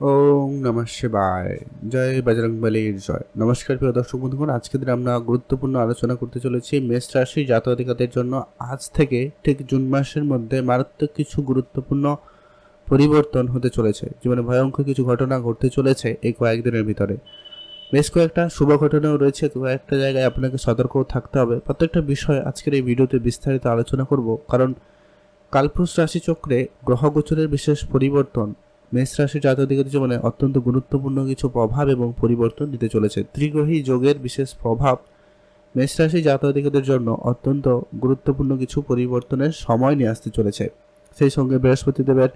ওম নমঃ শিবায়। জয় বজরং বলির জয়। নমস্কার প্রিয় দর্শক বন্ধুগণ আজকে দিন আমরা গুরুত্বপূর্ণ আলোচনা করতে চলেছি মেষ রাশি জাতকাদের জন্য। আজ থেকে ঠিক জুন মাসের মধ্যে মারাত্মক কিছু গুরুত্বপূর্ণ পরিবর্তন হতে চলেছে। জীবনে ভয়ঙ্কর কিছু ঘটনা ঘটতে চলেছে এই কয়েকদিনের ভিতরে। বেশ কয়েকটা শুভ ঘটনাও রয়েছে কয়েকটা জায়গায় আপনাকে সতর্ক থাকতে হবে। প্রত্যেকটা বিষয় আজকের এই ভিডিওতে বিস্তারিত আলোচনা করব। কারণ কালপুরুষ রাশিচক্রে গ্রহগোচরের বিশেষ পরিবর্তন মেষ রাশি জাতকদের জীবনে অত্যন্ত গুরুত্বপূর্ণ কিছু প্রভাব এবং পরিবর্তন দিতে চলেছে। ত্রিগ্রহী যোগের বিশেষ প্রভাব মেষ রাশি জাতকদের জন্য অত্যন্ত গুরুত্বপূর্ণ কিছু পরিবর্তনের সময় নিয়ে আসতে চলেছে। সেই সঙ্গে বৃহস্পতি দেবের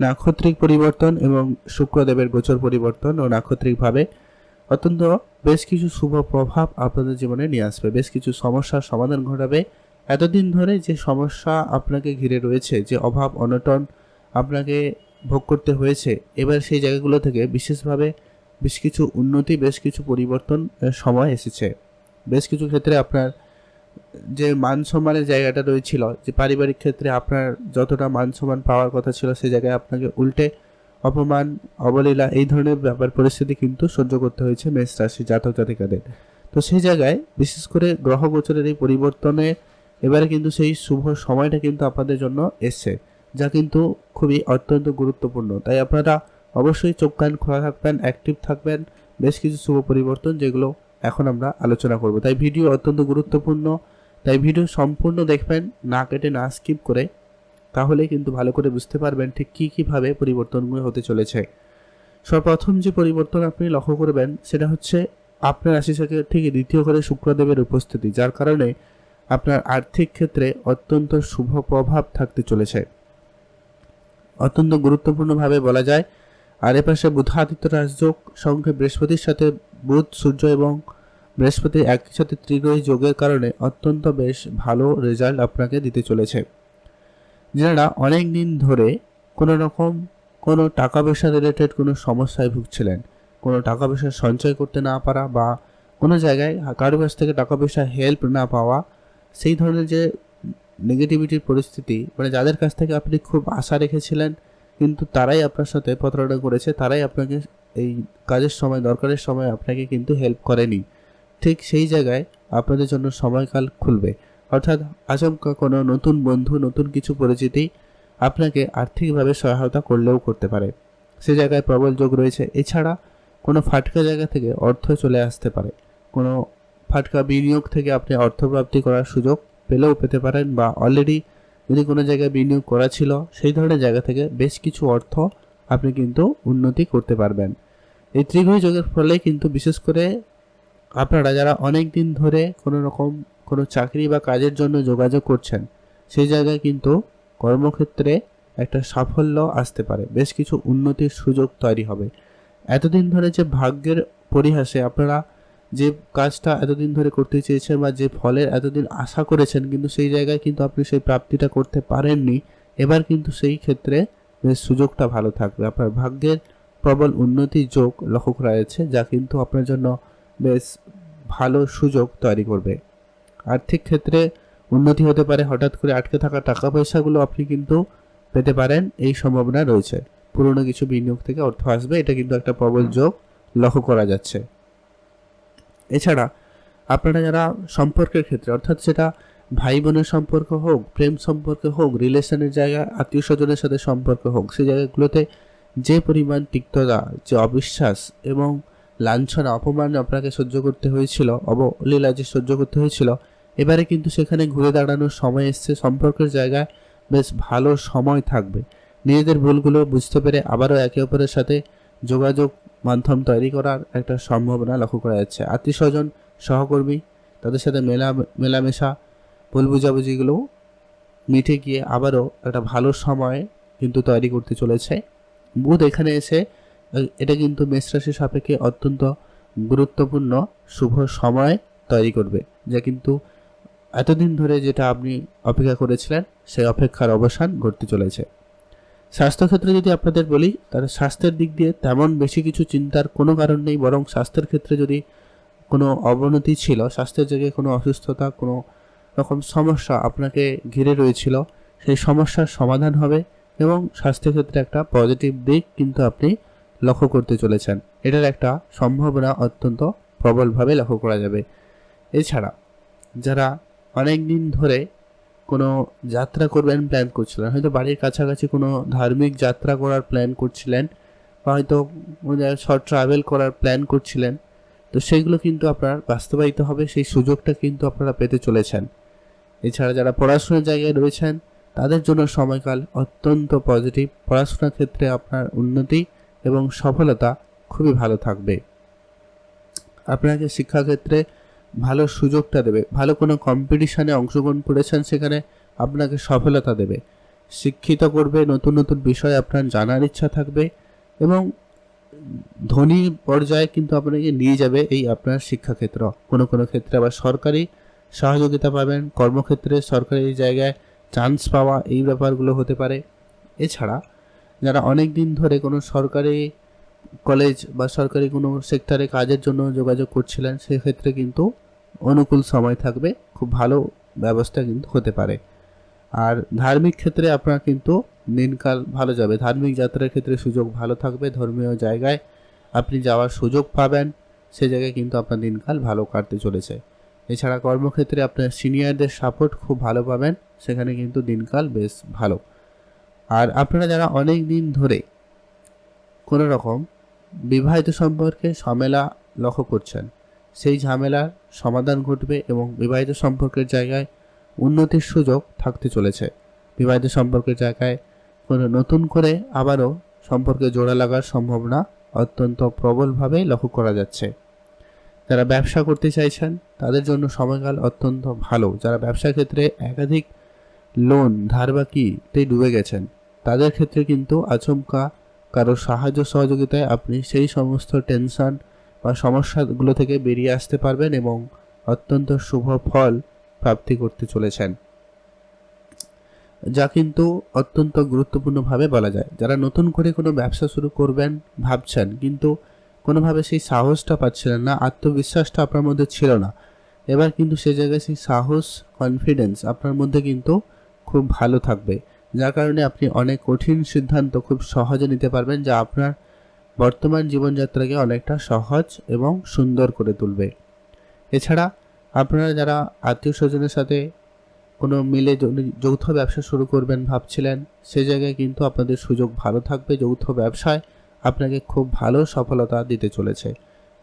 নাক্ষত্রিক পরিবর্তন এবং শুক্রদেবের গোচর পরিবর্তন ও নাক্ষত্রিকভাবে অত্যন্ত বেশ কিছু শুভ প্রভাব আপনাদের জীবনে নিয়ে আসবে। বেশ কিছু সমস্যার সমাধান ঘটাবে। এতদিন ধরে যে সমস্যা আপনাকে ঘিরে রয়েছে, যে অভাব, অনটন আপনাকে ভোগ করতে হয়েছে, এবার সেই জায়গাগুলো থেকে বিশেষভাবে বেশ কিছু উন্নতি, বেশ কিছু পরিবর্তন সময় এসেছে। বেশ কিছু ক্ষেত্রে আপনার যে মান সম্মানের জায়গাটা রয়েছিল, যে পারিবারিক ক্ষেত্রে আপনার যতটা মান সম্মান পাওয়ার কথা ছিল সেই জায়গায় আপনাকে উল্টে অপমান, অবলীলা এই ধরনের ব্যাপার পরিস্থিতি কিন্তু সহ্য করতে হয়েছে মেষ রাশি জাতক জাতিকাদের। তো সেই জায়গায় বিশেষ করে গ্রহ গোচরের এই পরিবর্তনে এবারে কিন্তু সেই শুভ সময়টা কিন্তু আপনাদের জন্য এসছে। যা কিন্তু খুবই অত্যন্ত গুরুত্বপূর্ণ। তাই আপনারা অবশ্যই চোখ, কান খোলা থাকবেন অ্যাক্টিভ থাকবেন। বেশ কিছু শুভ পরিবর্তন যেগুলো এখন আমরা আলোচনা করব। তাই ভিডিও অত্যন্ত গুরুত্বপূর্ণ। তাই ভিডিও সম্পূর্ণ দেখবেন, না কেটে না স্কিপ করে। তাহলে কিন্তু ভালো করে বুঝতে পারবেন ঠিক কী, কীভাবে পরিবর্তনগুলো হতে চলেছে। সর্বপ্রথম যে পরিবর্তন আপনি লক্ষ্য করবেন, সেটা হচ্ছে আপনার রাশি থেকে ঠিক দ্বিতীয় ঘরে শুক্রদেবের উপস্থিতি, যার কারণে আপনার আর্থিক ক্ষেত্রে অত্যন্ত শুভ প্রভাব থাকতে চলেছে। অত্যন্ত গুরুত্বপূর্ণভাবে বলা যায়। আর এপাশে বুধাদিত্য রাজযোগ সঙ্গে বৃহস্পতির সাথে বুধ, সূর্য এবং বৃহস্পতি একই সাথে ত্রিগ্রহী যোগের কারণে অত্যন্ত বেশ ভালো রেজাল্ট আপনাকে দিতে চলেছে। যারা অনেক দিন ধরে কোনো রকম কোনো টাকা পয়সা রিলেটেড কোনো সমস্যায় ভুগছিলেন, কোনো টাকা পয়সা সঞ্চয় করতে না পারা বা কোনো জায়গায় কারও কাছ থেকে টাকা পয়সা হেল্প না পাওয়া, সেই ধরনের যে নেগেটিভিটির পরিস্থিতি মানে যাদের কাছ থেকে আপনি খুব আশা রেখেছিলেন, কিন্তু তারাই আপনার সাথে প্রতারণা করেছে, তারাই আপনাকে এই কাজের সময়, দরকারের সময় আপনাকে কিন্তু হেল্প করেনি। ঠিক সেই জায়গায় আপনাদের জন্য সময়কাল খুলবে। অর্থাৎ আচমকা কোনো নতুন বন্ধু, নতুন কিছু পরিচিতি আপনাকে আর্থিকভাবে সহায়তা করলেও করতে পারে। সে জায়গায় প্রবল যোগ রয়েছে। এছাড়া কোনো ফাটকা জায়গা থেকে অর্থ চলে আসতে পারে। কোনো ফাটকা বিনিয়োগ থেকে আপনি অর্থপ্রাপ্তি করার সুযোগ পেলেও পেতে পারেন বা অলরেডি যদি কোনো জায়গায় বিনিয়োগ করা ছিল, সেই ধরনের জায়গা থেকে বেশ কিছু অর্থ আপনি কিন্তু উন্নতি করতে পারবেন। এই ত্রিগ্রহী যোগের ফলে কিন্তু বিশেষ করে আপনারা যারা অনেক দিন ধরে কোনো রকম কোনো চাকরি বা কাজের জন্য যোগাযোগ করছেন, সেই জায়গায় কিন্তু কর্মক্ষেত্রে একটা সাফল্য আসতে পারে, বেশ কিছু উন্নতির সুযোগ তৈরি হবে। এতদিন ধরে যে ভাগ্যের পরিহাসে আপনারা যে কাজটা এতদিন ধরে করতে চেয়েছেন বা যে ফলের এতদিন আশা করেছেন, কিন্তু সেই জায়গায় কিন্তু আপনি সেই প্রাপ্তিটা করতে পারেননি, এবার কিন্তু সেই ক্ষেত্রে বেশ সুযোগটা ভালো থাকবে। আপনার ভাগ্যের প্রবল উন্নতি যোগ লক্ষ্য করা যাচ্ছে, যা কিন্তু আপনার জন্য বেশ ভালো সুযোগ তৈরি করবে। আর্থিক ক্ষেত্রে উন্নতি হতে পারে, হঠাৎ করে আটকে থাকা টাকা পয়সাগুলো আপনি কিন্তু পেতে পারেন, এই সম্ভাবনা রয়েছে। পুরনো কিছু বিনিয়োগ থেকে অর্থ আসবে, এটা কিন্তু একটা প্রবল যোগ লক্ষ্য করা যাচ্ছে। এছাড়া আপনারা যারা সম্পর্কের ক্ষেত্রে, অর্থাৎ সেটা ভাই বোনের সম্পর্ক হোক, প্রেম সম্পর্ক হোক, রিলেশনের জায়গায় আত্মীয় স্বজনের সাথে সম্পর্ক হোক সেই জায়গাগুলোতে যে পরিমাণ তিক্ততা, যে অবিশ্বাস এবং লাঞ্ছনা, অপমান আপনাকে সহ্য করতে হয়েছিল, অবলীলা যে সহ্য করতে হয়েছিল, এবারে কিন্তু সেখানে ঘুরে দাঁড়ানোর সময় এসছে, সম্পর্কের জায়গায় বেশ ভালো সময় থাকবে। নিজেদের ভুলগুলো বুঝতে পেরে আবারও একে অপরের সাথে যোগাযোগ মাধ্যম তৈরি করার একটা সম্ভাবনা লক্ষ্য করা যাচ্ছে। আত্মীয় স্বজন সহকর্মী, তাদের সাথে মেলা, মেলামেশা, ভুল বুঝাবুঝিগুলো মিটে গিয়ে আবারও একটা ভালো সময় কিন্তু তৈরি করতে চলেছে। বুধ এখানে এসে, এটা কিন্তু মেষ রাশির সাপেক্ষে অত্যন্ত গুরুত্বপূর্ণ, শুভ সময় তৈরি করবে। যা কিন্তু এতদিন ধরে যেটা আপনি অপেক্ষা করেছিলেন, সেই অপেক্ষার অবসান ঘটতে চলেছে। স্বাস্থ্যক্ষেত্রে যদি আপনাদের বলি, তাহলে স্বাস্থ্যের দিক দিয়ে তেমন বেশি কিছু চিন্তার কোনো কারণ নেই, বরং স্বাস্থ্যের ক্ষেত্রে যদি কোনো অবনতি ছিল, স্বাস্থ্যের জায়গায় কোনো অসুস্থতা, কোনো রকম সমস্যা আপনাকে ঘিরে রয়েছিল, সেই সমস্যার সমাধান হবে এবং স্বাস্থ্যের ক্ষেত্রে একটা পজিটিভ দিক কিন্তু আপনি লক্ষ্য করতে চলেছেন। এটার একটা সম্ভাবনা অত্যন্ত প্রবলভাবে লক্ষ্য করা যাবে। এছাড়া, যারা অনেক দিন ধরে কোনো যাত্রা করবেন প্ল্যান করছিলেন। হয়তো বাড়ির কাছাকাছি কোনো ধার্মিক যাত্রা করার প্ল্যান করছিলেন বা হয়তো শর্ট ট্রাভেল করার প্ল্যান করছিলেন। তো সেইগুলো কিন্তু আপনার বাস্তবায়িত হবে, সেই সুযোগটা কিন্তু আপনারা পেতে চলেছেন। এছাড়া যারা পড়াশোনার জায়গায় রয়েছেন, তাদের জন্য সময়কাল অত্যন্ত পজিটিভ পড়াশোনার ক্ষেত্রে আপনার উন্নতি এবং সফলতা খুবই ভালো থাকবে। আপনাকে শিক্ষাক্ষেত্রে ভালো সুযোগটা দেবে, ভালো কোনো কম্পিটিশানে অংশগ্রহণ করেছেন সেখানে আপনাকে সফলতা দেবে। শিক্ষিত করবে, নতুন নতুন বিষয় আপনার জানার ইচ্ছা থাকবে এবং ধনী পর্যায়ে কিন্তু আপনাকে নিয়ে যাবে এই আপনার শিক্ষাক্ষেত্র। কোনো কোনো ক্ষেত্রে আবার সরকারি সহযোগিতা পাবেন, কর্মক্ষেত্রে সরকারি জায়গায় চান্স পাওয়া এই ব্যাপারগুলো হতে পারে। এছাড়া যারা অনেক দিন ধরে কোনো সরকারি কলেজ বা সরকারি কোনো সেক্টরে কাজের জন্য যোগাযোগ করছিলেন, সেক্ষেত্রে কিন্তু অনুকূল সময় থাকবে। খুব ভালো ব্যবস্থা কিন্তু হতে পারে। আর ধার্মিক ক্ষেত্রে আপনার কিন্তু দিনকাল ভালো যাবে। ধার্মিক যাত্রার ক্ষেত্রে সুযোগ ভালো থাকবে। ধর্মীয় জায়গায় আপনি যাওয়ার সুযোগ পাবেন। সে জায়গায় কিন্তু আপনার দিনকাল ভালো কাটতে চলেছে। এছাড়া কর্মক্ষেত্রে আপনার সিনিয়রদের সাপোর্ট খুব ভালো পাবেন। সেখানে কিন্তু দিনকাল বেশ ভালো। আর আপনারা যারা অনেক দিন ধরে কোনো রকম বিবাহিত সম্পর্কে ঝামেলা লক্ষ্য করছেন। সেই ঝামেলার সমাধান ঘটবে এবং বিবাহিত সম্পর্কের জায়গায় উন্নতির সুযোগ থাকতে চলেছে। বিবাহিত সম্পর্কের জায়গায় কোনো নতুন করে আবারও সম্পর্কে জোড়া লাগার সম্ভাবনা অত্যন্ত প্রবলভাবে লক্ষ্য করা যাচ্ছে। যারা ব্যবসা করতে চাইছেন, তাদের জন্য সময়কাল অত্যন্ত ভালো। যারা ব্যবসার ক্ষেত্রে একাধিক লোন, ধার বাকিতে ডুবে গেছেন, তাদের ক্ষেত্রে কিন্তু আচমকা কারও সাহায্য সহযোগিতায় আপনি সেই সমস্ত টেনশন বা সমস্যাগুলো থেকে বেরিয়ে আসতে পারবেন এবং অত্যন্ত শুভ ফল প্রাপ্তি করতে চলেছেন। যা কিন্তু অত্যন্ত গুরুত্বপূর্ণভাবে বলা যায়। যারা নতুন করে কোনো ব্যবসা শুরু করবেন, ভাবছেন, কিন্তু কোনোভাবে সেই সাহসটা পাচ্ছিলেন না, আত্মবিশ্বাসটা আপনার মধ্যে ছিল না। এবার কিন্তু সে জায়গায় সেই সাহস কনফিডেন্স আপনার মধ্যে কিন্তু খুব ভালো থাকবে। যার কারণে আপনি অনেক কঠিন সিদ্ধান্ত খুব সহজে নিতে পারবেন যা আপনার বর্তমান জীবনযাত্রাকে অনেকটা সহজ এবং সুন্দর করে তুলবে। এছাড়া আপনারা যারা আত্মীয় স্বজনের সাথে কোনো মিলে যৌথ ব্যবসা শুরু করবেন ভাবছিলেন, সে জায়গায় কিন্তু আপনাদের সুযোগ ভালো থাকবে। যৌথ ব্যবসায় আপনাকে খুব ভালো সফলতা দিতে চলেছে।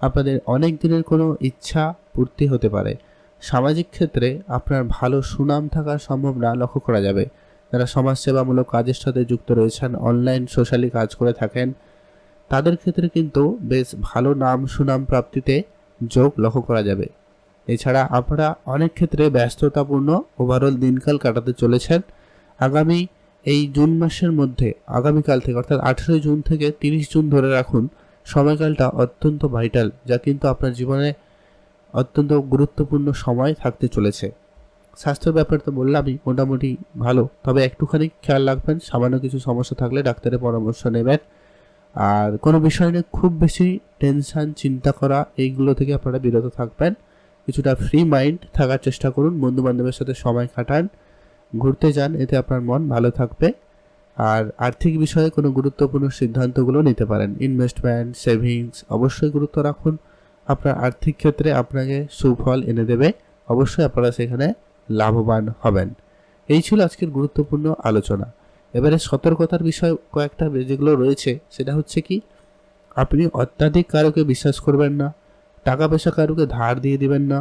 আপনাদের অনেক দিনের কোনো ইচ্ছা পূর্তি হতে পারে। সামাজিক ক্ষেত্রে আপনার ভালো সুনাম থাকার সম্ভাবনা লক্ষ্য করা যাবে। যারা সমাজসেবামূলক কাজের সাথে যুক্ত রয়েছেন অনলাইন সোশ্যালি কাজ করে থাকেন, তাদের ক্ষেত্রে কিন্তু বেশ ভালো নাম সুনাম প্রাপ্তিতে যোগ লক্ষ্য করা যাবে। এছাড়া আপনারা অনেক ক্ষেত্রে ব্যস্ততাপূর্ণ ওভারঅল দিনকাল কাটাতে চলেছেন। আগামী এই জুন মাসের মধ্যে, আগামীকাল থেকে অর্থাৎ আঠেরোই জুন থেকে তিরিশ জুন ধরে রাখুন, সময়কালটা অত্যন্ত ভাইটাল যা কিন্তু আপনার জীবনে অত্যন্ত গুরুত্বপূর্ণ সময় থাকতে চলেছে। স্বাস্থ্যের ব্যাপারে তো বললামই, মোটামুটি ভালো। তবে একটুখানি খেয়াল রাখবেন, সামান্য কিছু সমস্যা থাকলে ডাক্তারের পরামর্শ নেবেন। আর কোনো বিষয় নিয়ে খুব বেশি টেনশান, চিন্তা করা, এইগুলো থেকে আপনারা বিরত থাকবেন। কিছুটা ফ্রি মাইন্ড থাকার চেষ্টা করুন বন্ধু বান্ধবের সাথে সময় কাটান, ঘুরতে যান, এতে আপনার মন ভালো থাকবে। আর আর্থিক বিষয়ে কোনো গুরুত্বপূর্ণ সিদ্ধান্তগুলো নিতে পারেন। ইনভেস্টমেন্ট সেভিংস অবশ্যই গুরুত্ব রাখুন। আপনার আর্থিক ক্ষেত্রে আপনাকে সুফল এনে দেবে। অবশ্যই আপনারা সেখানে লাভবান হবেন। এই ছিল আজকের গুরুত্বপূর্ণ আলোচনা। এবারে সতর্কতার বিষয় কয়েকটা যেগুলো রয়েছে, সেটা হচ্ছে কি, আপনি অত্যাধিক কারোকে বিশ্বাস করবেন না টাকা পয়সা কারোকে ধার দিয়ে দিবেন না,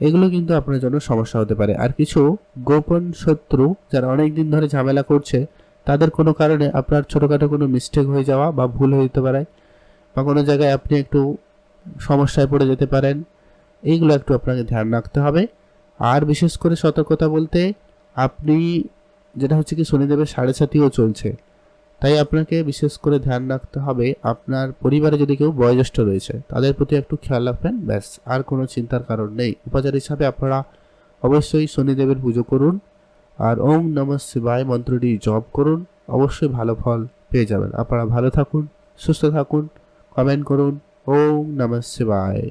এগুলো কিন্তু আপনার জন্য সমস্যা হতে পারে। আর কিছু গোপন শত্রু যারা অনেক দিন ধরে ঝামেলা করছে, তাদের কোনো কারণে আপনার ছোটোখাটো কোনো মিস্টেক হয়ে যাওয়া বা ভুল হয়ে যেতে পারে, বা কোনো জায়গায় আপনি একটু সমস্যায় পড়ে যেতে পারেন, এইগুলো একটু আপনাকে ধ্যান রাখতে হবে। আর বিশেষ করে সতর্কতা বলতে আপনি যেটা হচ্ছে কি শনিদেবের সাড়ে সাতিও চলছে। তাই আপনাকে বিশেষ করে ধ্যান রাখতে হবে, আপনার পরিবারে যদি কেউ বয়োজ্যেষ্ঠ রয়েছে, তাদের প্রতি একটু খেয়াল রাখবেন, ব্যাস, আর কোনো চিন্তার কারণ নেই। উপাচার হিসাবে আপনারা অবশ্যই শনিদেবের পুজো করুন, আর ওম নম শিবায় মন্ত্রটি জপ করুন, অবশ্যই ভালো ফল পেয়ে যাবেন। আপনারা ভালো থাকুন, সুস্থ থাকুন, কমেন্ট করুন, ওম নম শিবায়।